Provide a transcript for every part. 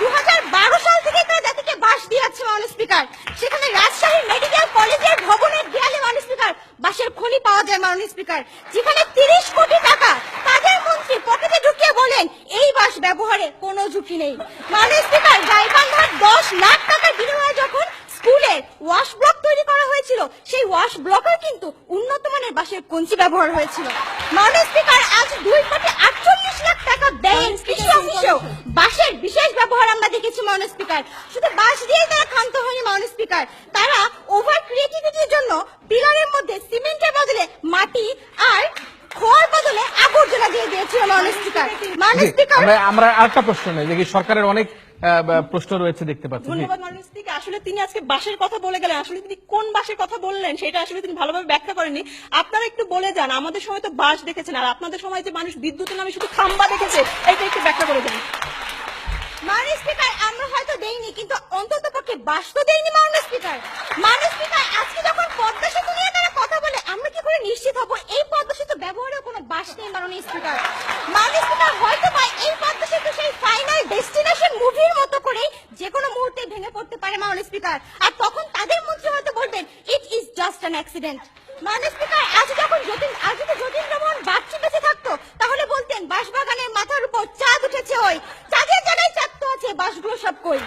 দু সাল থেকে তারা জাতিকে বাস দিয়ে যাচ্ছে স্পিকার। সেখানে রাজশাহী মেডিকেল কলেজের ভবনের দেয়ালে মাননীয় স্পিকার বাসের খনি পাওয়া যায় মাননীয় স্পিকার। যেখানে তিরিশ কোটি টাকা তাদের মন্ত্রী পকেটে ঢুকিয়ে বলেন, এই বাস ব্যবহারে কোনো ঝুঁকি নেই। মাননীয় স্পিকার, গাইবান্ধার দশ লাখ টাকার বিনিময়ে যখন স্কুলের ওয়াশ ব্লক তৈরি করা হয়েছিল, সেই ওয়াশ ব্লকের কিন্তু উন্নত মানের বাঁশের কঞ্চি ব্যবহার হয়েছিল। মাননীয় স্পিকার, আজ দুই কোটি দেখেছি মাননীয় স্পিকার শুধু বাঁশ দিয়েই তারা ক্ষান্ত হয়নি মাননীয় স্পিকার তারা ওভার ক্রিয়েটিভিটির জন্য পিলারের মধ্যে সিমেন্টের বদলে মাটি আর খোয়ার বদলে আবর্জনা দিয়ে দিয়েছিল মাননীয় স্পিকার মাননীয় স্পিকার আমরা আমরা আরেকটা প্রশ্ন নেই যে সরকারের অনেক প্রশ্ন রয়েছে দেখতে পাচ্ছি। ধন্যবাদ আসলে তিনি আজকে বাসের কথা বলে গেলেন। আসলে তিনি কোন বাসের কথা বললেন সেটা আসলে তিনি ভালোভাবে ব্যাখ্যা করেননি। আপনারা একটু বলে যান আমাদের সময় তো বাস দেখেছেন আর আপনাদের সময় যে মানুষ বিদ্যুতের নামে শুধু খাম্বা দেখেছে এটা একটু ব্যাখ্যা করে দেন। মাননীয় স্পিকার আমরা হয়তো দেইনি, কিন্তু অন্তত পক্ষে বাস তো দেয়নি মাননীয় স্পিকার মাননীয় স্পিকার আজকে যখন পদ্মা সেতু নিয়ে তারা কথা বলে, আমরা কি করে নিশ্চিত হব? এই পদ্মা সেতু ব্যবহারেও কোনো বাস নেই মাননীয় স্পিকার মাননীয় স্পিকার হয়তো বা এই পদ্মা সেতু সেই ফাইনাল ডেস্টিনেশন মুভির মতো করে যে কোনো মুহূর্তে ভেঙে পড়তে পারে মাননীয় স্পিকার আর তখন তাদের মন্ত্রী হয়তো বলবেন it is just an accident মাননীয় স্পিকার আজ যখন যতীন আজ যদি যতীন্দ্র মোহন বাগচি বেঁচে থাকতো কই?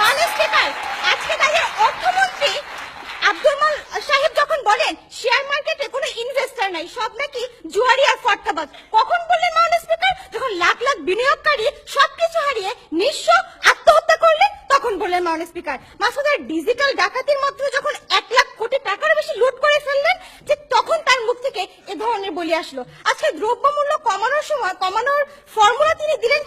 মাননীয় স্পিকার আজকে তাদের অর্থমন্ত্রী আব্দুল সাহেব যখন বলেন শেয়ার মার্কেটে কোনো ইনভেস্টর নাই, সব নাকি জুয়ারি আর ফটকাবাজ কখন বললেন মাননীয় স্পিকার যখন লাখ লাখ বিনিয়োগকারী সবকিছু হারিয়ে নিঃস্ব আত্মহত্যা করলেন, তখন বললেন মাননীয় স্পিকার মাসুদার ডিজিটাল ডাকাতির মাধ্যমে যখন এক লাখ কোটি টাকার বেশি লুট করে ফেললেন, যে তখন তার মুখ থেকে এ ধরনের বলি আসলো। আজকে দ্রব্যমূল্য কমানোর সময়, কমানোর ফর্মুলা তিনি দিলেন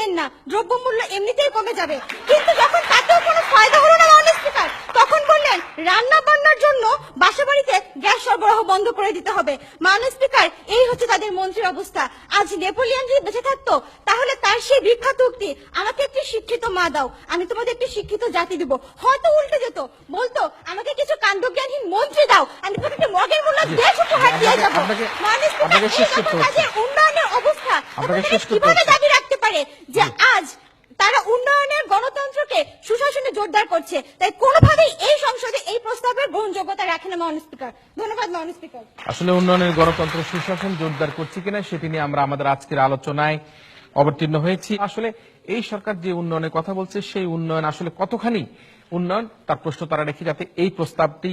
কীভাবে একদিন বাজারে যেন না। দ্রব্যমূল্য এমনিতেই কমে যাবে। কিন্তু যখন তাতেও কোনো ফায়দা হলো না মাননীয় স্পিকার তখন বললেন রান্না বান্নার জন্য বাসা বাড়িতে গ্যাস সরবরাহ বন্ধ করে দিতে হবে। মাননীয় স্পিকার এই হচ্ছে তাদের মন্ত্রীর অবস্থা। আজ নেপোলিয়ন যদি বেঁচে থাকতো তাহলে তার সেই বিখ্যাত উক্তি আমাকে একটি শিক্ষিত মা দাও আমি তোমাদের একটি শিক্ষিত জাতি দিব। হয়তো উল্টে যেত। বলতো আমাকে কিছু কাণ্ডজ্ঞানহীন মন্ত্রী দাও আমি তোমাকে একটি মগের মূল্য দেশ উপহার দিয়ে যাব। মাননীয় স্পিকার এই হচ্ছে। তাদের উন্নয়নের অবস্থা কীভাবে দাবি রাখতে পারে যে আজ তারা উন্নয়নের গণতন্ত্রকে সুশাসনে জোরদার করছে। তাই কোনোভাবেই এই সংসদে এই প্রস্তাবের গ্রহণযোগ্যতা রাখে না মাননীয় স্পিকার। ধন্যবাদ মাননীয় স্পিকার। আসলে উন্নয়নের গণতন্ত্র সুশাসন জোরদার করছে কিনা সেটি নিয়ে আমরা আমাদের আজকের আলোচনায় অবতীর্ণ হয়েছি। আসলে এই সরকার যে উন্নয়নের কথা বলছে সেই উন্নয়ন আসলে কতখানি উন্নয়ন তার প্রশ্ন তারা রেখে যাতে এই প্রস্তাবটি